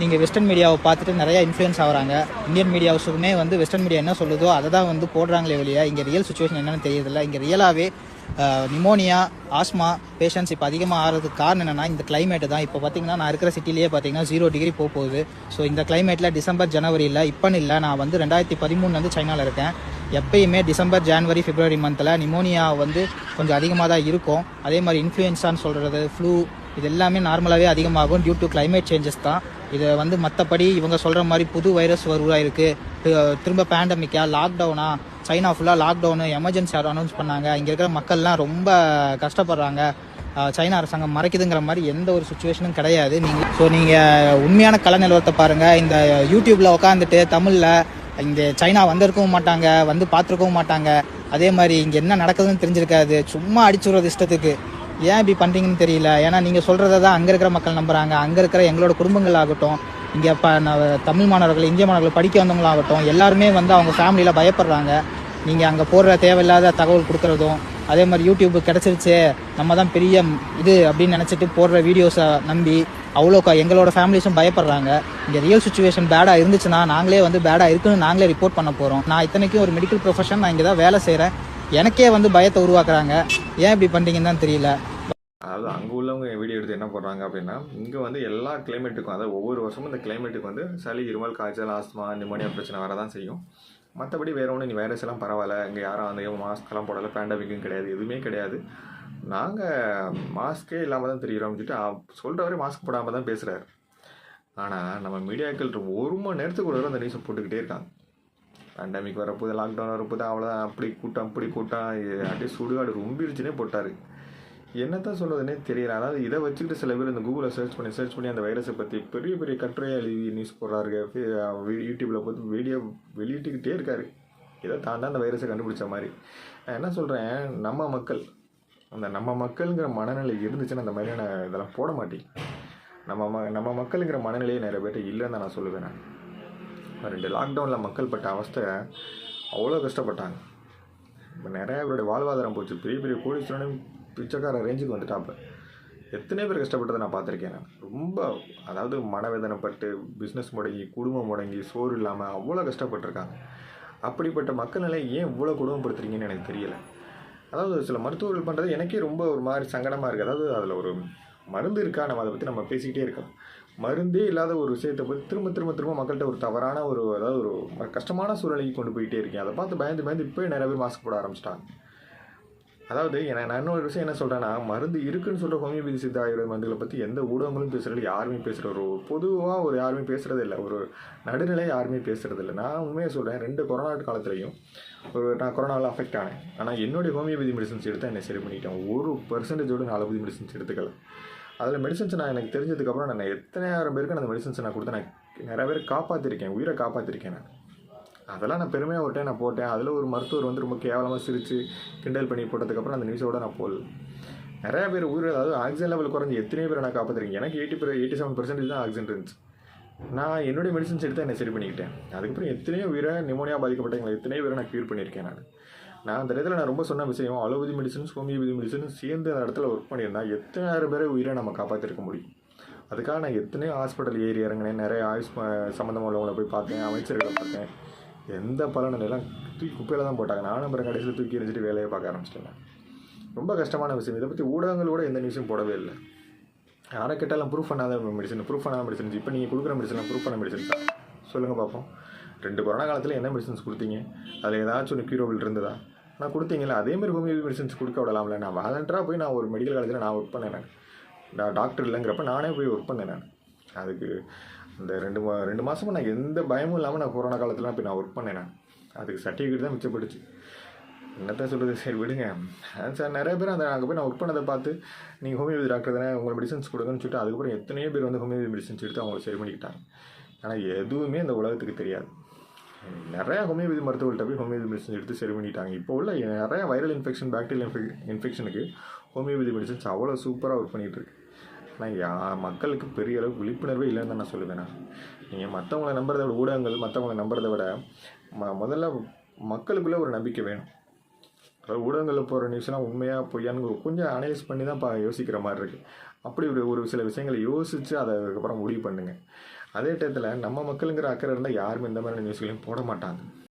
நீங்கள் வெஸ்டர்ன் மீடியாவை பார்த்துட்டு நிறையா இன்ஃப்ளூயன்ஸ் ஆகிறாங்க. இந்தியன் மீடியாவுக்குமே வந்து வெஸ்டர்ன் மீடியா என்ன சொல்லுதோ அதை தான் வந்து போடுறாங்களே வெளியே இங்கே ரியல் சுச்சுவேஷன் என்னென்னு தெரியறதில்ல. இங்கே ரியலாகவே நிமோனியா ஆஸ்மா பேஷண்ட்ஸ் இப்போ அதிகமாக ஆகிறதுக்கு காரணம் என்னன்னா இந்த கிளைமேட்டு தான். இப்போ பார்த்தீங்கன்னா நான் இருக்கிற சிட்டிலேயே பார்த்தீங்கன்னா ஜீரோ டிகிரி போக போகுது. ஸோ இந்த கிளைமேட்டில் டிசம்பர் ஜனவரியில் இப்போன்னு இல்லை நான் வந்து ரெண்டாயிரத்தி பதிமூணுலேருந்து சைனாவில் இருக்கேன். எப்பயுமே டிசம்பர் ஜான்வரி பிப்ரவரி மந்தில் நிமோனியா வந்து கொஞ்சம் அதிகமாக தான் இருக்கும். அதே மாதிரி இன்ஃப்ளூயன்ஸான்னு சொல்கிறது ஃப்ளூ இது எல்லாமே நார்மலாகவே அதிகமாகும் டியூ டு கிளைமேட் சேஞ்சஸ் தான். இதை வந்து மற்றபடி இவங்க சொல்கிற மாதிரி புது வைரஸ் உருவாயிருக்கு. திரும்ப பேண்டமிக்கா லாக்டவுனா சைனா ஃபுல்லாக லாக்டவுனு எமர்ஜென்சி அனௌன்ஸ் பண்ணாங்க. இங்கே இருக்கிற மக்கள்லாம் ரொம்ப கஷ்டப்படுறாங்க. சைனா அரசாங்கம் மறைக்குதுங்கிற மாதிரி எந்த ஒரு சுச்சுவேஷனும் கிடையாது. நீங்கள் ஸோ நீங்கள் உண்மையான கல நிலவரத்தை பாருங்கள் இந்த யூடியூப்பில் உட்காந்துட்டு தமிழில் இங்கே சைனா வந்திருக்கவும் மாட்டாங்க வந்து பார்த்துருக்கவும் மாட்டாங்க. அதே மாதிரி இங்கே என்ன நடக்குதுன்னு தெரிஞ்சிருக்காது. சும்மா அடிச்சுடுறது இஷ்டத்துக்கு. ஏன் இப்படி பண்ணுறீங்கன்னு தெரியல. ஏன்னா நீங்கள் சொல்கிறத தான் அங்கே இருக்கிற மக்கள் நம்புகிறாங்க அங்கே இருக்கிற எங்களோட குடும்பங்கள் ஆகட்டும் இங்கே ப ந- தமிழ் மாணவர்கள் இந்திய மாணவர்கள் படிக்க வந்தவங்களாகட்டும் எல்லாருமே வந்து அவங்க ஃபேமிலியில் பயப்படுறாங்க. நீங்கள் அங்கே போடுற தேவையில்லாத தகவல் கொடுக்குறதும் அதே மாதிரி யூடியூப் கிடச்சிருச்சு நம்ம தான் பெரிய இது அப்படின்னு நினச்சிட்டு போடுற வீடியோஸை நம்பி அவ்வளோ எங்களோட ஃபேமிலிஸும் பயப்படுறாங்க. இங்கே ரியல் சுச்சுவேஷன் பேடாக இருந்துச்சுன்னா நாங்களே வந்து பேடாக இருக்குன்னு நாங்களே ரிப்போர்ட் பண்ண போகிறோம் நான் இத்தனைக்கும் ஒரு மெடிக்கல் ப்ரொஃபஷன் நான் இங்கே தான் வேலை செய்கிறேன் எனக்கே வந்து பயத்தை உருவாக்குறாங்க. ஏன் இப்படி பண்ணுறீங்கன்னு தான் தெரியல. அதாவது அங்கே உள்ளவங்க வீடியோ எடுத்து என்ன பண்ணுறாங்க அப்படின்னா இங்கே வந்து எல்லா கிளைமேட்டுக்கும் அதாவது ஒவ்வொரு வருஷமும் இந்த கிளைமேட்டுக்கு வந்து சளி இருமல் காய்ச்சல் ஆஸ்மா நிமோனியா பிரச்சனை வரதான் செய்யும். மற்றபடி வேற ஒன்றும் நீ வைரஸ் எல்லாம் பரவாயில்ல. இங்கே யாரும் அந்த மாஸ்க்லாம் போடலை பேண்டமிக்கும் கிடையாது எதுவுமே கிடையாது. நாங்கள் மாஸ்க்கே இல்லாமல் தான் தெரியுறோம் சொல்லிட்டு சொல்கிறவரே மாஸ்க் போடாமல் தான் பேசுகிறாரு ஆனால் நம்ம மீடியாக்கள் ஒரு மணி நேரத்துக்கு ஒரு அந்த நியூஸை போட்டுக்கிட்டே இருக்காங்க. பேண்டமிக் வரப்போது லாக்டவுன் வரப்போது அவ்வளோதான் அப்படி கூட்டம் அப்படி கூட்டம் அப்படியே சுடுகாடு ரொம்பிருச்சுனே போட்டார். என்னத்தான் சொல்கிறதுனே தெரியல. அதாவது இதை வச்சுக்கிட்டு சில பேர் இந்த கூகுளில் சர்ச் பண்ணி சர்ச் பண்ணி அந்த வைரஸை பற்றி பெரிய பெரிய கட்டுரையாக எழுதி நியூஸ் போடுறாரு யூடியூப்பில் பார்த்து வீடியோ வெளியிட்டுக்கிட்டே இருக்காரு. இதை தான் தான் அந்த வைரஸை கண்டுபிடிச்ச மாதிரி. நான் என்ன சொல்கிறேன் நம்ம மக்கள் அந்த நம்ம மக்கள்ங்கிற மனநிலை இருந்துச்சுன்னா அந்த மாதிரியான இதெல்லாம் போட மாட்டேன். நம்ம ம நம்ம மக்களுங்கிற மனநிலையே நிறைய பேர்ட்டு இல்லைன்னு தான் நான் சொல்லுவேன் நான். ரெண்டு லாக்டவுனில் மக்கள் பட்ட அவஸ்தை அவ்வளோ கஷ்டப்பட்டாங்க. இப்போ நிறையா பேருடைய வாழ்வாதாரம் போச்சு. பெரிய பெரிய கோடீஸ்வரனும் பிச்சைக்கார ரேஞ்சுக்கு வந்துட்டாப்ப எத்தனை பேர் கஷ்டப்பட்டதை நான் பார்த்துருக்கேன் நான். ரொம்ப அதாவது மனவேதனைப்பட்டு பிஸ்னஸ் முடங்கி குடும்பம் முடங்கி சோறு இல்லாமல் அவ்வளோ கஷ்டப்பட்டிருக்காங்க. அப்படிப்பட்ட மக்கள் நிலை ஏன் இவ்வளோ குடும்பப்படுத்துறீங்கன்னு எனக்கு தெரியல. அதாவது சில மருத்துவர்கள் பண்ணுறது எனக்கே ரொம்ப ஒரு மாதிரி சங்கடமாக இருக்குது அதாவது அதில் ஒரு மருந்து இருக்கா? நம்ம அதை பற்றி நம்ம பேசிக்கிட்டே இருக்கோம். மருந்தே இல்லாத ஒரு விஷயத்தை பற்றி திரும்ப திரும்ப திரும்ப மக்கள்கிட்ட ஒரு தவறான ஒரு அதாவது ஒரு கஷ்டமான சூழ்நிலைக்கு கொண்டு போயிட்டே இருக்கேன். அதை பார்த்து பயந்து பயந்து இப்போயே நிறைய பேர் மாஸ்க் போட ஆரம்பிச்சிட்டாங்க. அதாவது என்ன நான் இன்னொரு விஷயம் என்ன சொல்கிறேன்னா மருந்து இருக்குன்னு சொல்கிற ஹோமியோபதி சித்த ஆயுர்வேத மருந்துகளை பற்றி எந்த ஊடகங்களும் பேசுறது யாருமே பேசுகிற ஒரு பொதுவாக ஒரு யாருமே பேசுகிறது இல்லை ஒரு நடுநிலை யாருமே பேசுகிறது இல்லை. நான் உண்மையாக சொல்கிறேன் ரெண்டு கொரோனா காலத்துலையும் ஒரு நான் கொரோனாவில் அஃபெக்ட் ஆனேன். ஆனால் என்னுடைய ஹோமியோபதி மெடிசன்ஸ் எடுத்து என்னை சரி பண்ணிட்டேன். ஒரு பர்சன்டேஜோட நான் அலோபதி மெடிசன்ஸ் எடுத்துக்கல. அதில் மெடிசன்ஸ் நான் எனக்கு தெரிஞ்சதுக்கப்புறம் நான் எத்தனை ஆயிரம் பேருக்கு நான் அந்த மெடிசன்ஸ் நான் கொடுத்து நான் நிறைய பேர் காப்பாற்றிருக்கேன் உயிரை காப்பாற்றிருக்கேன் நான். அதெல்லாம் நான் பெருமையாக ஒரு டைம் நான் போட்டேன். அதில் ஒரு மருத்துவர் வந்து ரொம்ப கேவலமாக சிரித்து கிண்டல் பண்ணி போட்டதுக்கப்புறம் அந்த நியூஸோட நான் போடல. நிறைய பேர் உயிர் அதாவது ஆக்சிஜன் லெவல் குறைஞ்சி எத்தனை பேர் நான் காப்பாற்றுறீங்க எனக்கு eighty per eighty seven percentage தான் ஆக்சிஜன் இருந்துச்சு. நான் என்னுடைய மெடிசன்ஸ் எடுத்து என்னை சரி பண்ணிக்கிட்டேன். அதுக்கப்புறம் எத்தனையோ உயிரை நிமோனியா பாதிக்கப்பட்டவங்களை எத்தனையோ பேரை நான் க்யூர் பண்ணியிருக்கேன் நான். நான் அந்த இடத்துல நான் ரொம்ப சொன்ன விஷயம் அலோபதி மெடிசன்ஸ் ஹோமியோபதி மெடிசன்ஸ் சேர்ந்து அந்த இடத்துல ஒர்க் பண்ணியிருந்தா எத்தனாயிரம் பேரை உயிரை நம்ம காப்பாற்றிருக்க முடியும்? அதுக்காக நான் எத்தனையோ ஹாஸ்பிட்டல் ஏறி இறங்கினேன். நிறைய ஆயுஷ் சம்மந்தமாக உள்ளவங்களை போய் பார்த்தேன் அமைச்சர்களை பார்த்தேன். எந்த பலனும் எல்லாம் தூக்கி குப்பையில் தான் போட்டாங்க. நானும் அப்புறம் கடைசியில் தூக்கி எரிஞ்சிட்டு வேலையை பார்க்க ஆரம்பிச்சிட்டேன். ரொம்ப கஷ்டமான விஷயம். இதை பற்றி ஊடகங்கள் கூட எந்த நியூஸும் போடவே இல்லை. யாரை கேட்டாலும் ப்ரூஃப் பண்ணாத மெடிசன் ப்ரூஃப் பண்ணாத மெடிசன்ஸ் இப்போ நீங்கள் கொடுக்குற மெடிசன்லாம் ப்ரூஃப் பண்ண மெடிசன்ஸ் தான் சொல்லுங்கள் பார்ப்போம். ரெண்டு கொரோனா காலத்தில் என்ன மெடிசன்ஸ் கொடுத்தீங்க? அதில் ஏதாச்சும் ஒன்று க்யூரபிள் இருந்ததா? நான் கொடுத்தீங்களா அதேமாதிரி ஹோமியோபதி மெடிசன்ஸ் கொடுக்க விடலாம்ல. நான் வாலண்டராக போய் நான் ஒரு மெடிக்கல் காலேஜில் நான் ஒர்க் பண்ணேன் நான். நான் டாக்டர் இல்லைங்கிறப்ப நானே போய் ஒர்க் பண்ணேன் நான். அதுக்கு இந்த ரெண்டு மா ரெண்டு மாதமும் நான் எந்த பயமும் இல்லாமல் நான் கொரோனா காலத்தில் போய் நான் ஒர்க் பண்ணேன். நான் அதுக்கு சர்டிஃபிகேட் தான் மிச்சப்படுச்சு என்னத்தான் சொல்கிறது சரி விடுங்க. சார் நிறைய பேர் அந்த அங்கே போய் நான் ஒர்க் பண்ணதை பார்த்து நீங்கள் ஹோமியோபதி டாக்டர் தானே உங்களை மெடிசன்ஸ் கொடுங்கன்னு சொல்லிட்டு அதுக்கப்புறம் எத்தனையோ பேர் வந்து ஹோமியோபதி மெடிசன்ஸ் எடுத்து அவங்களை சரி பண்ணிக்கிட்டாங்க. ஆனால் எதுவுமே இந்த உலகத்துக்கு தெரியாது. நிறையா ஹோமியோபதி மருத்துவர்கள்ட்ட போய் ஹோமியோபதி மெடிசன்ஸ் எடுத்து சரி பண்ணிட்டாங்க. இப்போ உள்ள நிறைய வைரல் இன்ஃபெக்ஷன் பாக்டீரியல் இன்ஃபெக்ஷனுக்கு ஹோமியோபதி மெடிசன்ஸ் அவ்வளோ சூப்பராக ஒர்க் பண்ணிகிட்டு இருக்கு. ஆனால் யா மக்களுக்கு பெரிய அளவுக்கு விழிப்புணர்வே இல்லைன்னு தான் நான் சொல்லுவேன் நான். நீங்கள் மற்றவங்கள நம்புறதை விட ஊடகங்கள் மற்றவங்கள நம்புறதை விட ம முதல்ல மக்களுக்குள்ளே ஒரு நம்பிக்கை வேணும். அதாவது ஊடகங்களில் போகிற நியூஸ்லாம் உண்மையாக பொய்யான்னு கொஞ்சம் அனலைஸ் பண்ணி தான் பா யோசிக்கிற மாதிரி இருக்குது அப்படி ஒரு ஒரு சில விஷயங்களை யோசித்து அதுக்கப்புறம் முடிவு பண்ணுங்கள் அதே டயத்தில் நம்ம மக்களுங்கிற அக்கறை இருந்தால் யாருமே இந்த மாதிரியான நியூஸ்களையும் போட மாட்டாங்க.